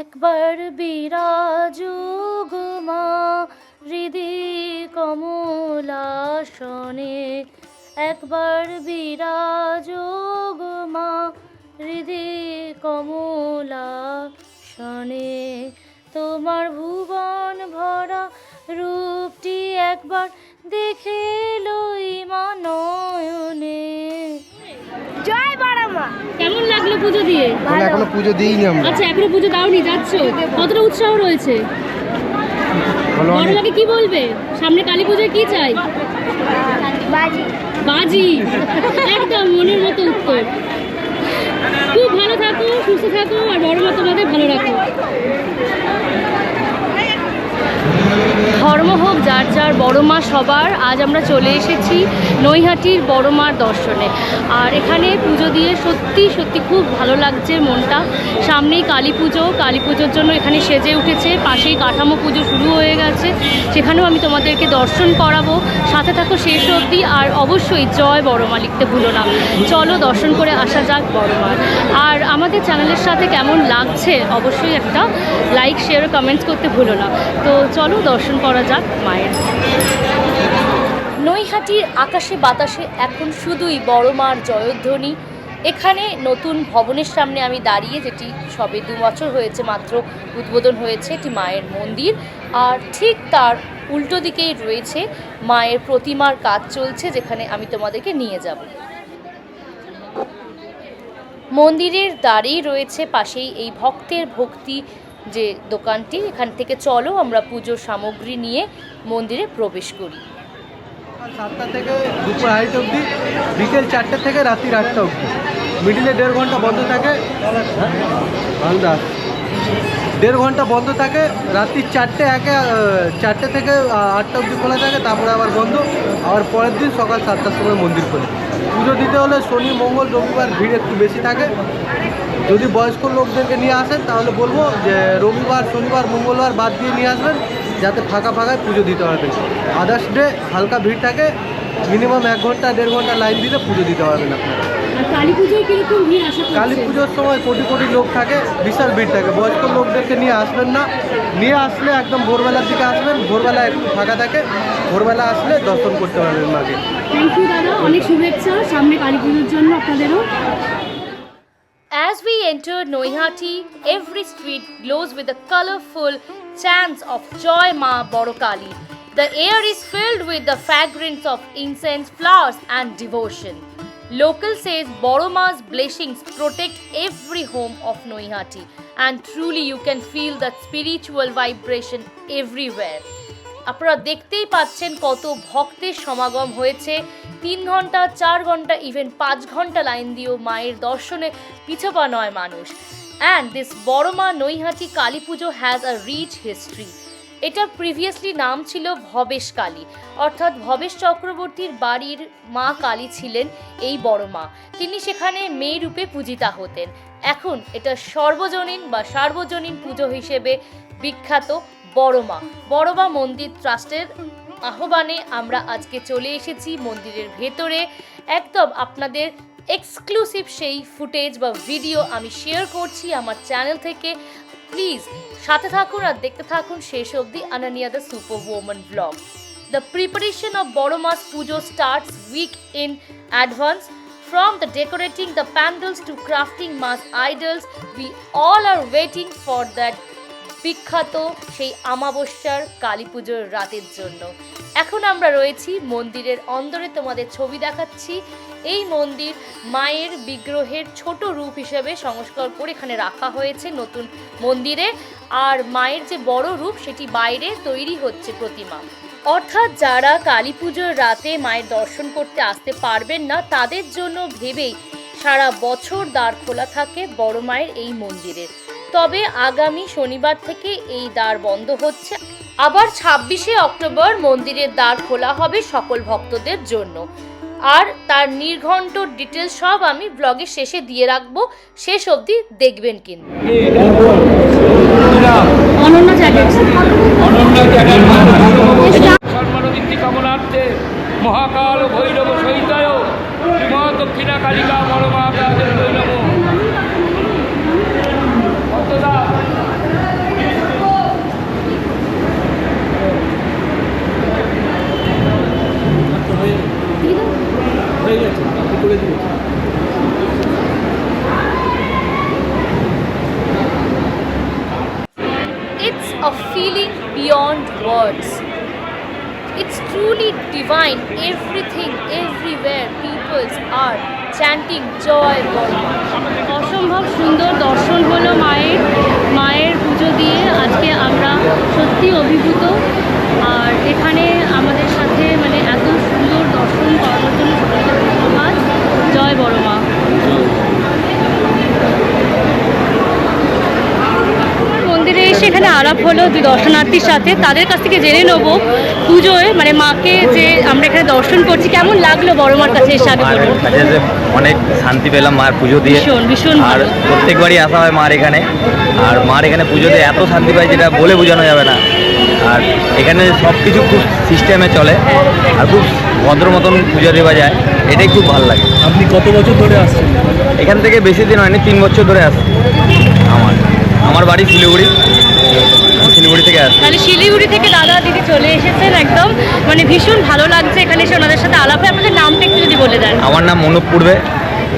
একবার বিরাজ মা হৃদি কমলাসনে। একবার বিরাজ মা হৃদি কমলাসনে। তোমার ভুবন ভরা রূপটি একবার দেখে লই মা নয়নে কেমন লাগল পুজো দিয়ে? এখনও পুজো দিইনি আমরা। আচ্ছা এখনও পুজো দাওনি যাচ্ছ? কতটা উৎসাহ রয়েছে? বলো অনেক। কি বলবে? সামনে কালী পুজোয় কি চাই? বাজি। বাজি। একদম মনের মতো উত্তর। খুব ভালো থাকো সুস্থ থাকো আর বড় মা তোমাদের ভালো রাখো। ধর্ম হোক, যার যার বড় মা সবার, আজ আমরা চলে এসেছি নৈহাটির বড় মার দর্শনে। আর এখানে পুজো দিয়ে সত্যি সত্যি খুব ভালো লাগছে মনটা। সামনেই কালী পুজো, কালী পুজোর জন্য এখানে সেজে উঠেছে, পাশেই কাঠামো পুজো শুরু হয়ে গেছে। সেখানেও আমি তোমাদেরকে দর্শন করাবো। সাথে থাকো শেষ অবধি, আর অবশ্যই জয় বড় মা লিখতে ভুলো না। চলো দর্শন করে আসা যাক বড় মার আর আমাদের চ্যানেলের সাথে কেমন লাগছে, অবশ্যই একটা লাইক শেয়ার কমেন্টস করতে ভুলো না। তো চলো দর্শন করা যাক মায়ের। নৈহাটির আকাশে বাতাসে এখন শুধুই বড় মার জয়ধ্বনি। এখানে নতুন ভবনের সামনে আমি দাঁড়িয়ে, যেটি সবে দু বছর হয়েছে, মাত্র উদ্বোধন হয়েছে, এটি মায়ের মন্দির। আর ঠিক তার উল্টো দিকেই রয়েছে মায়ের প্রতিমার কাজ চলছে, যেখানে আমি তোমাদেরকে নিয়ে যাব। মন্দিরের দ্বারেই রয়েছে পাশেই এই ভক্তের ভক্তি যে দোকানটি, এখান থেকে চলো আমরা পুজোর সামগ্রী নিয়ে মন্দিরে প্রবেশ করি। সাতটা থেকে দুপুর আড়াইটা অবধি, বিকেল চারটে থেকে রাত্রি আটটা অবধি। মিডিলে দেড় ঘণ্টা বন্ধ থাকে দেড় ঘণ্টা বন্ধ থাকে, রাত্রি চারটে একে চারটে থেকে আটটা অবধি খোলা থাকে, তারপরে আবার বন্ধ। আবার পরের দিন সকাল সাতটার সময় মন্দির খোলে। পুজো দিতে হলে শনি, মঙ্গল, রবিবার ভিড় একটু বেশি থাকে। যদি বয়স্ক লোকদেরকে নিয়ে আসেন তাহলে বলব যে রবিবার শনিবার মঙ্গলবার বাদ দিয়ে নিয়ে আসবেন যাতে ফাঁকা ফাঁকায় পুজো দিতে পারবেন। আদার্স ডে হালকা ভিড় থাকে মিনিমাম এক ঘণ্টা দেড় ঘণ্টা লাইন দিলে পুজো দিতে পারবেন আপনারা। কালী পুজোর সময় কোটি কোটি লোক থাকে বিশাল ভিড় থাকে। বয়স্ক লোকদেরকে নিয়ে আসবেন না। নিয়ে আসলে একদম ভোরবেলার দিকে আসবেন ভোরবেলা একটু ফাঁকা থাকে ভোরবেলা আসলে দর্শন করতে পারবেন মাকে। থ্যাংক ইউ দাদা। অনেক শুভেচ্ছা। সামনে কালী পুজোর জন্য আপনাদেরও। Enter Noihati, every street glows with the colorful chants of Joy Ma Borokali. The air is filled with the fragrance of incense, flowers, and devotion. Local says Boroma's blessings protect every home of Noihati, and truly you can feel that spiritual vibration everywhere. আপনারা দেখতেই পাচ্ছেন কত ভক্তের সমাগম হয়েছে। তিন ঘণ্টা, চার ঘণ্টা ইভেন পাঁচ ঘণ্টা লাইন দিয়েও মায়ের দর্শনে পিছপা নয় মানুষ। অ্যান্ড দিস বড় মা Naihati Kali Puja has a rich history এটা প্রিভিয়াসলি নাম ছিল ভবেশ কালী। অর্থাৎ ভবেশ চক্রবর্তীর বাড়ির মা কালী ছিলেন এই বড় মা তিনি সেখানে মেয়ে রূপে পূজিতা হতেন। এখন এটা সর্বজনীন বা সার্বজনীন পুজো হিসেবে বিখ্যাত। বড়মা বড়মা মন্দির ট্রাস্টের আহ্বানে আমরা আজকে চলে এসেছি মন্দিরের ভেতরে। একদম আপনাদের এক্সক্লুসিভ সেই ফুটেজ বা ভিডিও আমি শেয়ার করছি আমার চ্যানেল থেকে। প্লিজ সাথে থাকুন আর দেখতে থাকুন শেষ অবধি Ananya the super woman blog The preparation of Boromas puja starts week in advance From the decorating the pandals to crafting mass idols, we all are waiting for that বিখ্যাত সেই আমাবস্যার কালী পুজোর রাতের জন্য। এখন আমরা রয়েছি মন্দিরের অন্দরে। তোমাদের ছবি দেখাচ্ছি। এই মন্দির মায়ের বিগ্রহের ছোট রূপ হিসেবে সংস্কার করে এখানে রাখা হয়েছে নতুন মন্দিরে। আর মায়ের যে বড় রূপ, সেটি বাইরে তৈরি হচ্ছে প্রতিমা। অর্থাৎ যারা কালী পুজোর রাতে মায়ের দর্শন করতে আসতে পারবেন না, তাদের জন্য ভেবেই সারা বছর দ্বার খোলা থাকে বড় মায়ের এই মন্দিরে। তবে আগামী শনিবার থেকে এই দ্বার বন্ধ হচ্ছে। আবার ছাব্বিশে অক্টোবর মন্দিরের দ্বার খোলা হবে সকল ভক্তদের জন্য। আর তার নির্ঘণ্ট ডিটেলস সব আমি ব্লগের শেষে দিয়ে রাখব। শেষ অবধি দেখবেন কিন্তু। অনন্য জ্যাকেট কামনার্থে মহাকাল ভৈরব সহিতায়। দক্ষিণা কালিকা মরমা হয়ে গেছে করে দিয়েছে It's a feeling beyond words. It's truly divine. Everything, everywhere, peoples are chanting joy. অসম্ভব সুন্দর দর্শন হলো মায়ের মায়ের পুজো দিয়ে আজকে আমরা সত্যি অভিভূত আর এখানে আমাদের সাথে মানে এত দর্শন করানোর জন্য জয় বড় মা। মন্দিরে এসে এখানে আলাপ হলো দুই দর্শনার্থীর সাথে। তাদের কাছ থেকে জেনে নেব পুজোয় মানে মাকে যে আমরা এখানে দর্শন করছি কেমন লাগল বড় মার কাছে এসে আগে বলুন। অনেক শান্তি পেলাম মার পুজো দিয়ে। ভীষণ, ভীষণ আর ভালো। প্রত্যেকবারই আসা হয় মার এখানে। আর মার এখানে পুজোতে এত শান্তি পাই যেটা বলে বোঝানো যাবে না। আর এখানে সব কিছু খুব সিস্টেমে চলে আর খুব ভদ্র মতন পুজো দেওয়া যায়। এটাই খুব ভালো লাগে। আপনি কত বছর ধরে আসছেন? এখান থেকে বেশি দিন হয়নি তিন বছর ধরে আসছি। আমার আমার বাড়ি শিলিগুড়ি। শিলিগুড়ি থেকে আসছি। তাহলে শিলিগুড়ি থেকে দাদা দিদি চলে এসেছেন একদম। মানে ভীষণ ভালো লাগছে এখানে এসে ওনাদের সাথে আলাপ হয়। আপনাদের নামটা একটু যদি বলে দেন। আমার নাম অনুপ পূর্বে।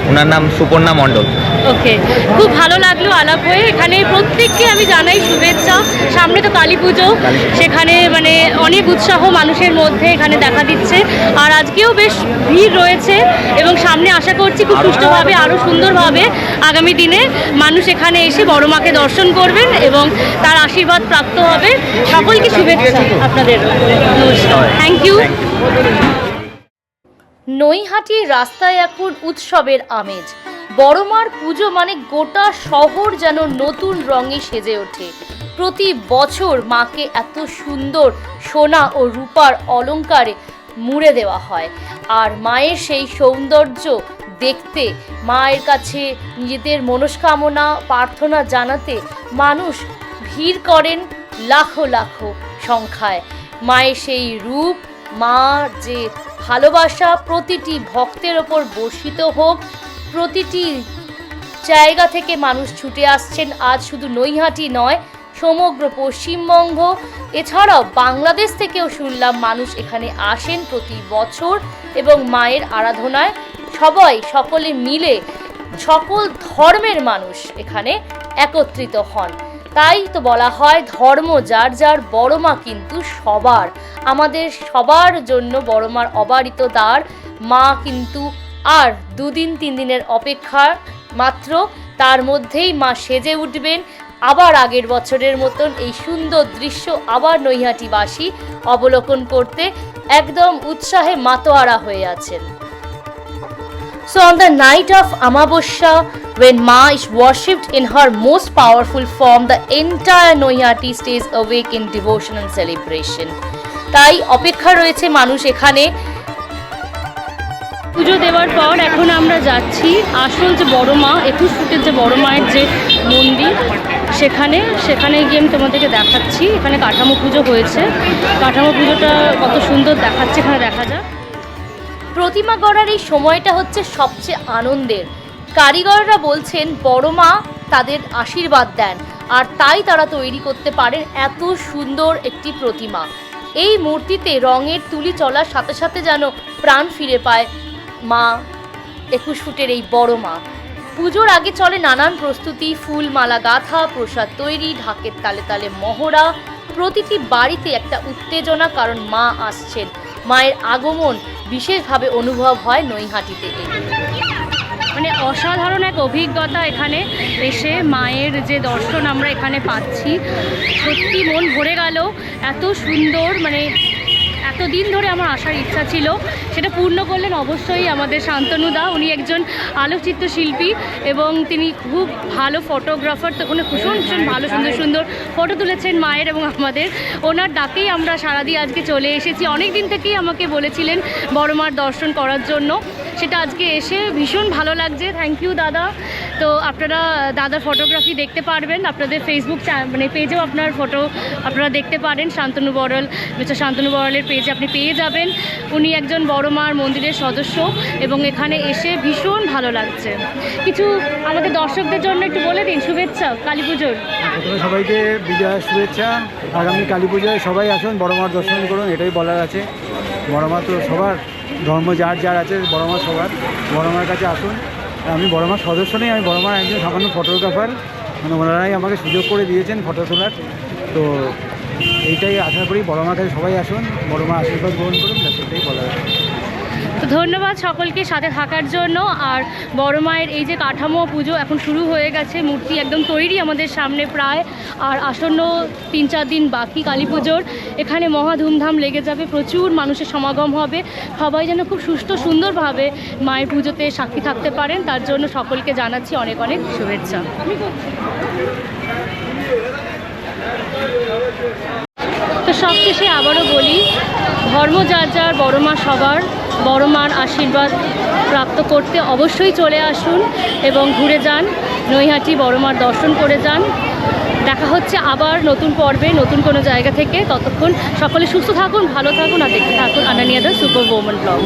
ওনার নাম সুপর্ণা মণ্ডল। ওকে খুব ভালো লাগল আলাপ হয়ে। এখানে প্রত্যেককে আমি জানাই শুভেচ্ছা। সামনে তো কালী পুজো। কালী পুজো। সেখানে মানে অনেক উৎসাহ মানুষের মধ্যে এখানে দেখা দিচ্ছে। আর আজকেও বেশ ভিড় রয়েছে এবং সামনে আশা করছি খুব সুষ্ঠুভাবে আরও সুন্দরভাবে আগামী দিনে মানুষ এখানে এসে বড় মাকে দর্শন করবেন এবং তার আশীর্বাদ প্রাপ্ত হবে। সকলকে শুভেচ্ছা আপনাদের। নমস্কার। থ্যাংক ইউ নৈহাটির রাস্তায় এখন উৎসবের আমেজ। বড়মার পুজো মানে গোটা শহর যেন নতুন রঙে সেজে ওঠে। প্রতি বছর মাকে এত সুন্দর সোনা ও রূপার অলংকারে মুড়ে দেওয়া হয়। আর মায়ের সেই সৌন্দর্য দেখতে, মায়ের কাছে নিজেদের মনস্কামনা, প্রার্থনা জানাতে মানুষ ভিড় করেন লাখো লাখো সংখ্যায়। মায়ের সেই রূপ, মা যে ভালোবাসা প্রতিটি ভক্তের ওপর বর্ষিত হোক, প্রতিটি জায়গা থেকে মানুষ ছুটে আসছেন, আজ শুধু নৈহাটি নয়, সমগ্র পশ্চিমবঙ্গ। এছাড়াও বাংলাদেশ থেকেও শুনলাম মানুষ এখানে আসেন প্রতি বছর এবং মায়ের আরাধনায়। সবাই, সকলে মিলে, সকল ধর্মের মানুষ এখানে একত্রিত হন। তাই তো বলা হয় ধর্ম যার যার বড় মা কিন্তু সবার। আমাদের সবার জন্য বড় মার অবারিত দ্বার, মা কিন্তু আর দুদিন তিন দিনের অপেক্ষা মাত্র। তার মধ্যেই মা সেজে উঠবেন। আবার আগের বছরের মতন এই সুন্দর দৃশ্য আবার নৈহাটিবাসী অবলোকন করতে একদম উৎসাহে মাতোয়ারা হয়ে আছেন। So, on the night of Amavasya, when Ma is worshipped in her most powerful form, the entire Noyati stays awake in devotion and celebration. তাই অপেক্ষা রয়েছে মানুষ এখানে পুজো দেওয়ার পর এখন আমরা যাচ্ছি আসল যে বড় মা একুশ ফুটের যে বড় মায়ের যে মন্দির সেখানে সেখানে গিয়ে আমি তোমাদেরকে দেখাচ্ছি এখানে কাঠামো পুজো হয়েছে কাঠামো পুজোটা কত সুন্দর দেখাচ্ছে এখানে দেখা যাক প্রতিমা গড়ার এই সময়টা হচ্ছে সবচেয়ে আনন্দের। কারিগররা বলছেন, বড় মা তাদের আশীর্বাদ দেন, আর তাই তারা তৈরি করতে পারেন এত সুন্দর একটি প্রতিমা। এই মূর্তিতে রঙের তুলি চলার সাথে সাথে যেন প্রাণ ফিরে পায় মা, একুশ ফুটের এই বড় মা। পুজোর আগে চলে নানান প্রস্তুতি, ফুল, মালা, গাঁথা, প্রসাদ তৈরি, ঢাকের তালে তালে মহড়া। প্রতিটি বাড়িতে একটা উত্তেজনা, কারণ মা আসছেন। মায়ের আগমন বিশেষভাবে অনুভব হয় নৈহাটিতে। মানে অসাধারণ এক অভিজ্ঞতা এখানে এসে মায়ের যে দর্শন আমরা এখানে পাচ্ছি। সত্যি মন ভরে গেল, এত সুন্দর মানে এতদিন ধরে আমার আসার ইচ্ছা ছিল, সেটা পূর্ণ করলেন অবশ্যই আমাদের শান্তনুদা উনি একজন আলোকচিত্র শিল্পী এবং তিনি খুব ভালো ফটোগ্রাফার তো ওখানে ভীষণ ভীষণ ভালো, সুন্দর সুন্দর ফটো তুলেছেন মায়ের এবং আমাদের। ওনার ডাকেই আমরা সারাদিন আজকে চলে এসেছি। অনেক দিন থেকেই আমাকে বলেছিলেন বড় মার দর্শন করার জন্য। সেটা আজকে এসে ভীষণ ভালো লাগছে। থ্যাংক ইউ দাদা। তো আপনারা দাদার ফটোগ্রাফি দেখতে পারবেন। আপনাদের ফেসবুক মানে পেজেও আপনার ফটো আপনারা দেখতে পারেন। শান্তনু বড়ল, মিস্টার শান্তনু বড়লের পেজে আপনি পেয়ে যাবেন। উনি একজন বড় মার মন্দিরের সদস্য এবং এখানে এসে ভীষণ ভালো লাগছে। কিছু আমাদের দর্শকদের জন্য একটু বলে দিন, শুভেচ্ছা, কালী পুজোর। সবাইকে বিজয়ের শুভেচ্ছা। আগামী কালী পুজোয় সবাই আসুন, বড় মার দর্শন করুন, এটাই বলার আছে। বড় মা তো সবার ধর্ম যার যার আছে বড় মা সবার বড় মার কাছে আসুন। আমি বড় মার সদস্য নেই, আমি বড় মার একজন সামান্য ফটোগ্রাফার। মানে ওনারাই আমাকে সুযোগ করে দিয়েছেন ফটো তোলার। তো এইটাই আশা করি বড় মার কাছে সবাই আসুন বড় মা আশীর্বাদ গ্রহণ করুন সেটাই বলা তো ধন্যবাদ সকলকে সাথে থাকার জন্য। আর বড় মায়ের এই যে কাঠামো পুজো এখন শুরু হয়ে গেছে, মূর্তি একদম তৈরি আমাদের সামনে প্রায়। আর আসন্ন তিন চার দিন বাকি কালী পুজোর, এখানে মহা ধুমধাম লেগে যাবে, প্রচুর মানুষের সমাগম হবে। সবাই যেন খুব সুস্থ সুন্দরভাবে মায়ের পুজোতে সাক্ষী থাকতে পারেন, তার জন্য সকলকে জানাচ্ছি অনেক অনেক শুভেচ্ছা। তো সবশেষে আবারও বলি, ধর্ম যার যার, বড় মা সবার। বড় মার আশীর্বাদ প্রাপ্ত করতে অবশ্যই চলে আসুন এবং ঘুরে যান। নৈহাটি বড় মার দর্শন করে যান। দেখা হচ্ছে আবার নতুন পর্বে, নতুন কোনো জায়গা থেকে। ততক্ষণ সকলে সুস্থ থাকুন, ভালো থাকুন আর দেখতে থাকুন আনানিয়াদা সুপার ওমেন ব্লগ।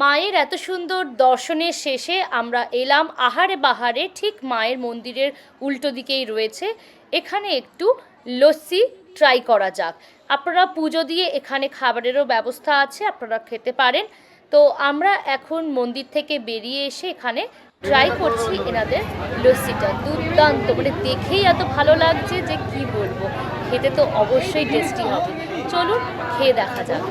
মায়ের এত সুন্দর দর্শনের শেষে আমরা এলাম আহারে বাহারে ঠিক মায়ের মন্দিরের উল্টো দিকেই রয়েছে। এখানে একটু লস্যি ট্রাই করা যাক। আপনারা পুজো দিয়ে এখানে খাবারেরও ব্যবস্থা আছে, আপনারা খেতে পারেন। তো আমরা এখন মন্দির থেকে বেরিয়ে এসে এখানে ট্রাই করছি এনাদের লস্যিটা। দুর্দান্ত মানে দেখেই এত ভালো লাগছে যে কি বলব। খেতে তো অবশ্যই টেস্টি হবে। চলুন, খেয়ে দেখা যাক।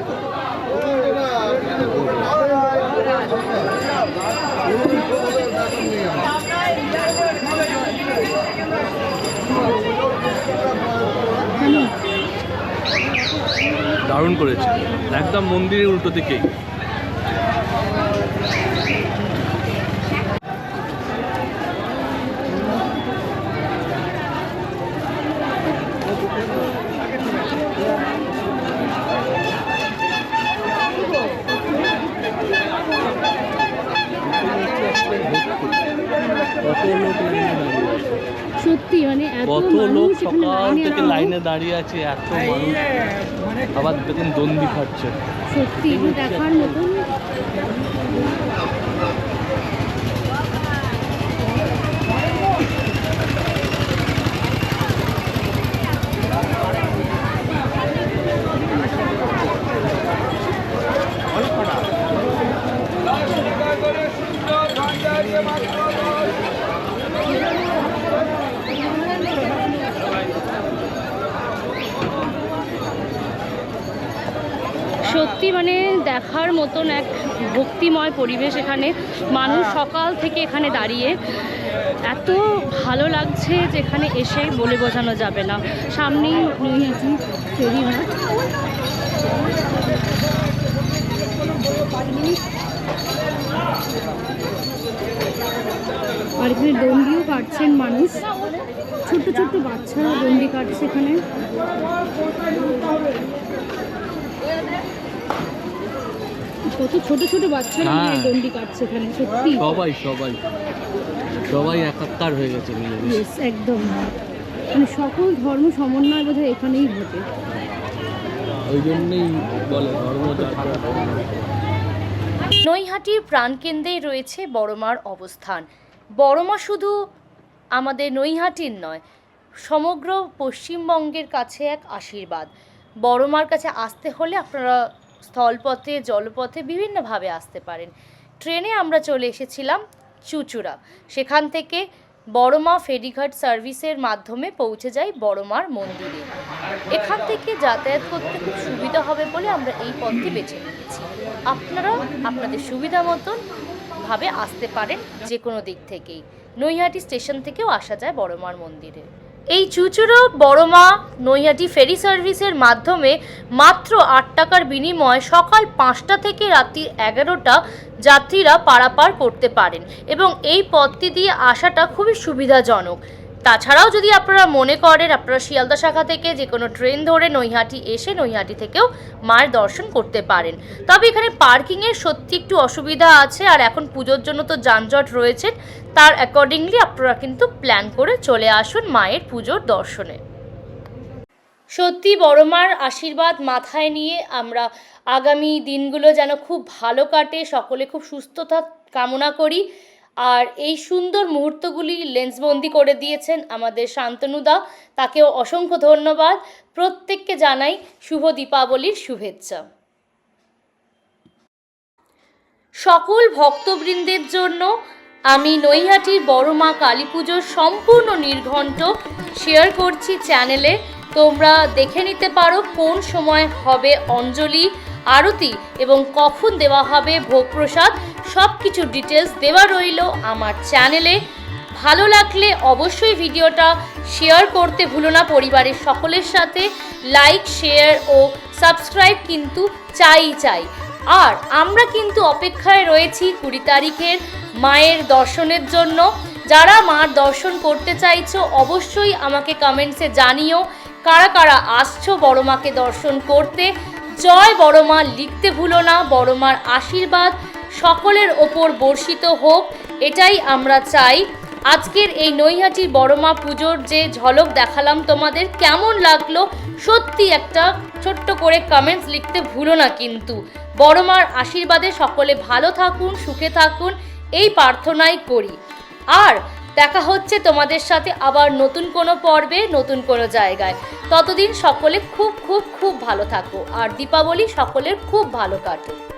দারুণ করেছে। একদম মন্দিরের উল্টো দিকেই। কত লোক সকাল থেকে লাইনে দাঁড়িয়ে আছে এত মানুষ। আবার দেখুন দন্দি খাচ্ছে। সত্যি দেখার মতন। সত্যি মানে দেখার মতন এক ভক্তিময় পরিবেশ এখানে। মানুষ সকাল থেকে এখানে দাঁড়িয়ে এত ভালো লাগছে যে এখানে এসে বলে বোঝানো যাবে না। সামনেই নৈহাটি ফেরিঘাট আর এখানে দণ্ডিও কাটছেন মানুষ। ছোট্ট ছোট্ট বাচ্চারা দণ্ডি কাটছে এখানে। কত ছোট ছোট বাচ্চারা হ্যাঁ। দণ্ডি কাটছে এখানে সত্যি। সবাই সবাই। সবাই একাত্তার হয়ে গেছে মিলেমিশে ইয়েস একদম। মানে সকল ধর্ম সমন্বয় বোধহয় এখানেই ঘটে। ওই জন্যই বলে ধর্ম যার যার ধর্ম। নৈহাটির প্রাণকেন্দ্রেই রয়েছে বড়মার অবস্থান। বড়মা শুধু আমাদের নৈহাটির নয় সমগ্র পশ্চিমবঙ্গের কাছে এক আশীর্বাদ। বড়মার কাছে আসতে হলে আপনারা স্থলপথে, জলপথে বিভিন্নভাবে আসতে পারেন। ট্রেনে আমরা চলে এসেছিলাম চুচুড়া। সেখান থেকে বড়মা ফেরিঘাট সার্ভিসের মাধ্যমে পৌঁছে যাই বড়মার মন্দিরে। এখান থেকে যাতায়াত করতে খুব সুবিধা হবে বলে আমরা এই পথটি বেছে নিয়েছি। আপনারা আপনাদের সুবিধা মতন ভাবে আসতে পারেন যে কোনো দিক থেকেই। নৈহাটি স্টেশন থেকেও আসা যায় বড়মার মন্দিরে। এই চুচুড়ো বড়মা নৈহাটি ফেরি সার্ভিসের মাধ্যমে মাত্র আট টাকার বিনিময়ে সকাল পাঁচটা থেকে রাত্রি এগারোটা যাত্রীরা পারাপার করতে পারেন এবং এই পথটি দিয়ে আসাটা খুবই সুবিধাজনক। তাছাড়াও যদি আপনারা মনে করেন, আপনারা শিয়ালদা শাখা থেকে যে কোনো ট্রেন ধরে নৈহাটি এসে নৈহাটি থেকেও মায়ের দর্শন করতে পারেন। তবে এখানে পার্কিংয়ের সত্যি একটু অসুবিধা আছে আর এখন পুজোর জন্য তো যানজট রয়েছে। তার অ্যাকর্ডিংলি আপনারা কিন্তু প্ল্যান করে চলে আসুন মায়ের পুজোর দর্শনে। সত্যি বড় মার আশীর্বাদ মাথায় নিয়ে আমরা আগামী দিনগুলো যেন খুব ভালো কাটে, সকলে খুব সুস্থতা কামনা করি। আর এই সুন্দর মুহূর্তগুলি লেন্সবন্দি করে দিয়েছেন আমাদের শান্তনুদা তাকেও অসংখ্য ধন্যবাদ। প্রত্যেককে জানাই শুভ দীপাবলির শুভেচ্ছা। সকল ভক্তবৃন্দের জন্য আমি নৈহাটির বড় মা কালী পুজোর সম্পূর্ণ নির্ঘণ্ট শেয়ার করছি চ্যানেলে তোমরা দেখে নিতে পারো কোন সময় হবে অঞ্জলি। আরতি এবং কখন দেওয়া হবে ভোগ প্রসাদ সব কিছু ডিটেলস দেওয়া রইল আমার চ্যানেলে ভালো লাগলে অবশ্যই ভিডিওটা শেয়ার করতে ভুলো না পরিবারের সকলের সাথে। লাইক শেয়ার ও সাবস্ক্রাইব কিন্তু চাই চাই। আর আমরা কিন্তু অপেক্ষায় রয়েছি কুড়ি তারিখের মায়ের দর্শনের জন্য। যারা মার দর্শন করতে চাইছো, অবশ্যই আমাকে কমেন্টসে জানিও। কারা কারা আসছো বড় মাকে দর্শন করতে? জয় বড় মা লিখতে ভুলো না বড় মার আশীর্বাদ সকলের ওপর বর্ষিত হোক, এটাই আমরা চাই। আজকের এই নৈহাটির বড়মা পুজোর যে ঝলক দেখালাম তোমাদের, কেমন লাগল? সত্যি একটা ছোট্ট করে কমেন্টস লিখতে ভুলো না কিন্তু। বড়মার আশীর্বাদে সকলে ভালো থাকুন, সুখে থাকুন, এই প্রার্থনাই করি। আর দেখা হচ্ছে তোমাদের সাথে আবার নতুন কোনো পর্বে, নতুন কোনো জায়গায়। ততদিন সকলে খুব খুব খুব ভালো থাকো। আর দীপাবলি সকলের খুব ভালো কাটুক।